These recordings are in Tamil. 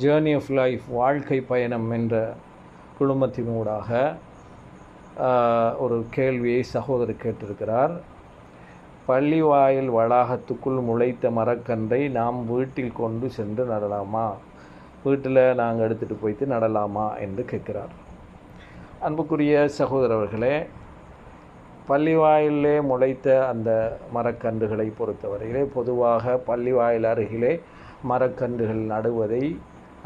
ஜேர்னி ஆஃப் லைஃப் வாழ்க்கை பயணம் என்ற குழுமத்தினூடாக ஊடாக ஒரு கேள்வியை சகோதரர் கேட்டிருக்கிறார். பள்ளி வாயில் வளாகத்துக்குள் முளைத்த மரக்கன்றை நாம் வீட்டில் கொண்டு சென்று நடலாமா? வீட்டில் நாங்கள் எடுத்துகிட்டு போயிட்டு நடலாமா என்று கேட்கிறார். அன்புக்குரிய சகோதரர்களே பள்ளி வாயிலே முளைத்த அந்த மரக்கன்றுகளை பொறுத்தவரையிலே பொதுவாக பள்ளி வாயில் அருகிலே மரக்கன்றுகள் நடுவதை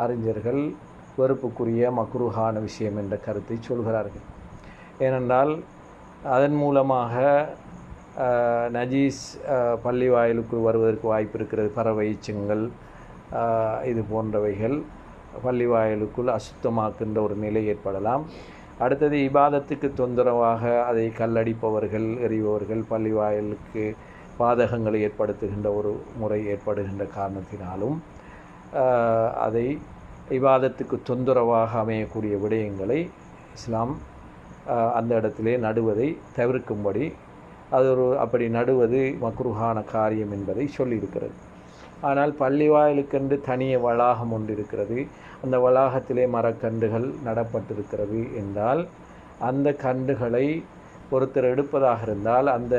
அறிஞர்கள் வெறுப்புக்குரிய மக்ருஹான விஷயம் என்ற கருத்தை சொல்கிறார்கள். ஏனென்றால் அதன் மூலமாக நஜீஸ் பள்ளி வாயிலுக்குள் வருவதற்கு வாய்ப்பு இருக்கிறது. பறவை எச்சங்கள் இது போன்றவைகள் பள்ளி வாயிலுக்குள் அசுத்தமாக்கின்ற ஒரு நிலை ஏற்படலாம். அடுத்தது இபாதத்துக்கு தொந்தரவாக அதை கல்லடிப்பவர்கள் எறிபவர்கள் பள்ளி வாயிலுக்கு பாதகங்களை ஏற்படுத்துகின்ற ஒரு முறை ஏற்படுகின்ற காரணத்தினாலும் அதை விவாதத்துக்கு தொந்தரவாக அமையக்கூடிய விடயங்களை இஸ்லாம் அந்த இடத்திலே நடுவதை தவிர்க்கும்படி அது ஒரு அப்படி நடுவது மக்ருஹான காரியம் என்பதை சொல்லியிருக்கிறது. ஆனால் பள்ளி வாயிலுக்கென்று தனிய வளாகம் ஒன்று இருக்கிறது. அந்த வளாகத்திலே மரக்கன்றுகள் நடப்பட்டிருக்கிறது என்றால் அந்த கன்றுகளை ஒருத்தர் எடுப்பதாக இருந்தால் அந்த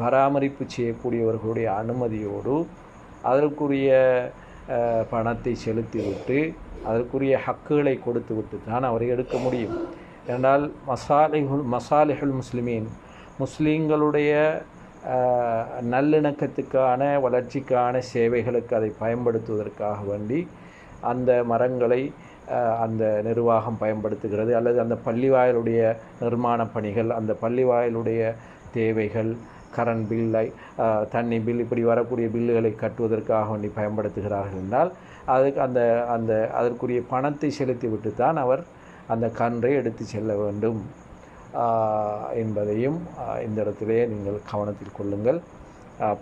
பராமரிப்பு செய்யக்கூடியவர்களுடைய அனுமதியோடு அதற்குரிய பணத்தை செலுத்திவிட்டு அதற்குரிய ஹக்குகளை கொடுத்து விட்டு தான் அவரை எடுக்க முடியும். என்றால் மசாலிஹுல் மசாலிஹுல் முஸ்லிமீன் முஸ்லீம்களுடைய நல்லிணக்கத்துக்கான வளர்ச்சிக்கான சேவைகளுக்கு அதை பயன்படுத்துவதற்காக வேண்டி அந்த மரங்களை அந்த நிர்வாகம் பயன்படுத்துகிறது. அல்லது அந்த பள்ளிவாயலுடைய நிர்மாண பணிகள் அந்த பள்ளிவாயலுடைய தேவைகள் கரண்ட் பில்லை தண்ணி பில் இப்படி வரக்கூடிய பில்லுகளை கட்டுவதற்காக வேண்டி பயன்படுத்துகிறார்கள் என்றால் அதுக்கு அந்த அந்த அதற்குரிய பணத்தை செலுத்திவிட்டு தான் அவர் அந்த கன்றை எடுத்து செல்ல வேண்டும். என்பதையும் இந்த இடத்திலே நீங்கள் கவனத்தில் கொள்ளுங்கள்.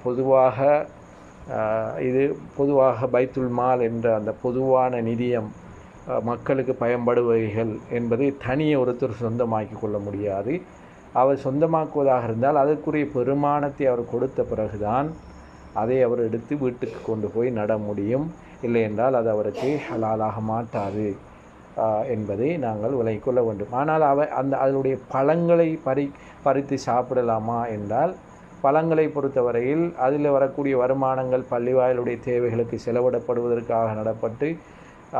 பொதுவாக இது பொதுவாக பைத்துல் மால் என்ற அந்த பொதுவான நிதியம் மக்களுக்கு பயன்படுவைகள் என்பதை தனியை ஒருத்தர் சொந்தமாக்கி கொள்ள முடியாது. அவர் சொந்தமாக்குவதாக இருந்தால் அதற்குரிய பெருமானத்தை அவர் கொடுத்த பிறகுதான் அதை அவர் எடுத்து வீட்டுக்கு கொண்டு போய் நட முடியும். இல்லை என்றால் அது அவருக்கு ஹலாலாக மாட்டாது என்பதை நாங்கள் விலகிக் கொள்ள வேண்டும். ஆனால் அவை அந்த அதனுடைய பழங்களை பறி பறித்து சாப்பிடலாமா என்றால் பழங்களை பொறுத்தவரையில் அதில் வரக்கூடிய வருமானங்கள் பள்ளிவாயிலுடைய தேவைகளுக்கு செலவிடப்படுவதற்காக நடப்பட்டு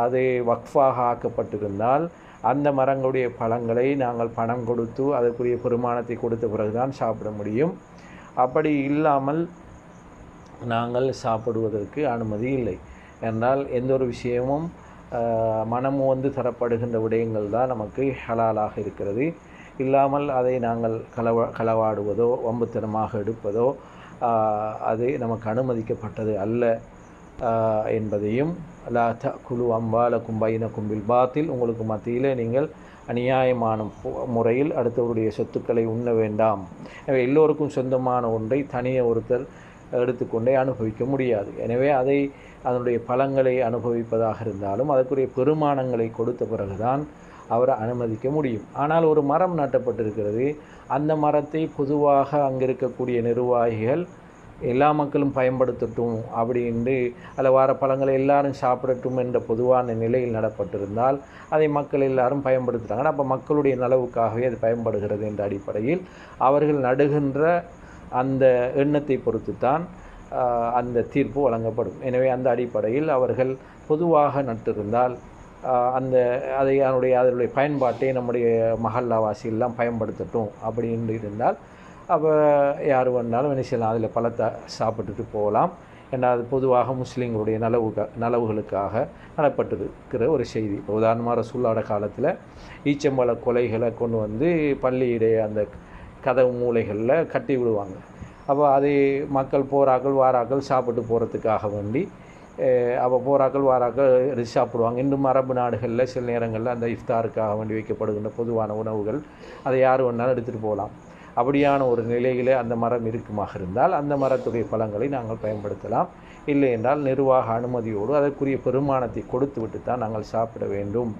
அது வக்ஃபாக ஆக்கப்பட்டிருந்தால் அந்த மரங்களுடைய பழங்களை நாங்கள் பணம் கொடுத்து அதற்குரிய பெருமானத்தை கொடுத்த பிறகுதான் சாப்பிட முடியும். அப்படி இல்லாமல் நாங்கள் சாப்பிடுவதற்கு அனுமதி இல்லை. என்றால் எந்த ஒரு விஷயமும் மனம் வந்து தரப்படுகின்ற விடயங்கள் தான் நமக்கு ஹலாலாக இருக்கிறது. இல்லாமல் அதை நாங்கள் களவ களவாடுவதோ வம்புத்தனமாக எடுப்பதோ அது நமக்கு அனுமதிக்கப்பட்டது அல்ல. என்பதையும் லா த குழு அம்பாலக்கும் பைனக்கும் பில் பாத்தில் உங்களுக்கு மத்தியில் நீங்கள் அநியாயமான முறையில் அடுத்தவருடைய சொத்துக்களை உண்ண வேண்டாம். எனவே எல்லோருக்கும் சொந்தமான ஒன்றை தனியே ஒருத்தர் எடுத்துக்கொண்டே அனுபவிக்க முடியாது. எனவே அதை அதனுடைய பலங்களை அனுபவிப்பதாக இருந்தாலும் அதற்குரிய பெருமானங்களை கொடுத்த பிறகுதான் அவரை அனுமதிக்க முடியும். ஆனால் ஒரு மரம் நாட்டப்பட்டிருக்கிறது. அந்த மரத்தை பொதுவாக அங்கிருக்கக்கூடிய நிர்வாகிகள் எல்லா மக்களும் பயன்படுத்தட்டும் அப்படின்னு அதில் வர பழங்களை எல்லாரும் சாப்பிடட்டும் என்ற பொதுவான நிலையில் நடப்பட்டிருந்தால் அதை மக்கள் எல்லாரும் பயன்படுத்துகிறாங்க. அப்போ மக்களுடைய நலவுக்காகவே அது பயன்படுகிறது என்ற அடிப்படையில் அவர்கள் நடுகின்ற அந்த எண்ணத்தை பொறுத்து தான் அந்த தீர்ப்பு வழங்கப்படும். எனவே அந்த அடிப்படையில் அவர்கள் பொதுவாக நட்டிருந்தால் அந்த அதை அதனுடைய அதனுடைய பயன்பாட்டை நம்முடைய மஹல்லாவாசியெல்லாம் பயன்படுத்தட்டும் அப்படின்னு இருந்தால் அப்போ யார் வேணாலும் என்ன செய்யலாம்? அதில் பழத்தை சாப்பிட்டுட்டு போகலாம். ஏன்னா அது பொதுவாக முஸ்லீம்களுடைய நலவுக நலவுகளுக்காக நடப்பட்டிருக்கிற ஒரு செய்தி. இப்போ உதாரணமாக ரசூல்லாட காலத்தில் ஈச்சம்பழ கொலைகளை கொண்டு வந்து பள்ளியுடைய அந்த கதவு மூலைகளில் கட்டி விடுவாங்க. அப்போ அதை மக்கள் போராக்கள் வாராக்கள் சாப்பிட்டு போகிறதுக்காக வேண்டி அப்போ போராக்கள் வாராக்கள் எடுத்து சாப்பிடுவாங்க. இன்னும் மரபு நாடுகளில் சில நேரங்களில் அந்த இஃப்தாருக்காக வேண்டி வைக்கப்படுகின்ற பொதுவான உணவுகள் அதை யார் வேணாலும் எடுத்துகிட்டு போகலாம். அப்படியான ஒரு நிலையிலே அந்த மரம் இருக்குமாக இருந்தால் அந்த மரத்துடைய பழங்களை நாங்கள் பயன்படுத்தலாம். இல்லை என்றால் நிர்வாக அனுமதியோடு அதற்குரிய பெருமானத்தை கொடுத்து விட்டு தான் நாங்கள் சாப்பிட வேண்டும்.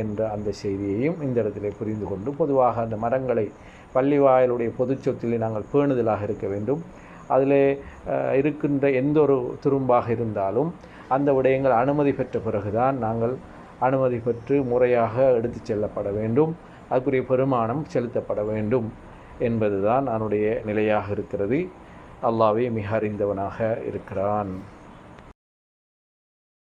என்ற அந்த செய்தியையும் இந்த இடத்திலே புரிந்து கொண்டு பொதுவாக அந்த மரங்களை பள்ளி வாயிலுடைய பொது சொத்திலே நாங்கள் பேணுதலாக இருக்க வேண்டும். அதில் இருக்கின்ற எந்த ஒரு துரும்பாக இருந்தாலும் அந்த விடயங்கள் அனுமதி பெற்ற பிறகுதான் நாங்கள் அனுமதி பெற்று முறையாக எடுத்து செல்லப்பட வேண்டும். அதுக்குரிய பெருமானம் செலுத்தப்பட வேண்டும் என்பதுதான் அதனுடைய நிலையாக இருக்கிறது. அல்லாவே மிக அறிந்தவனாக இருக்கிறான்.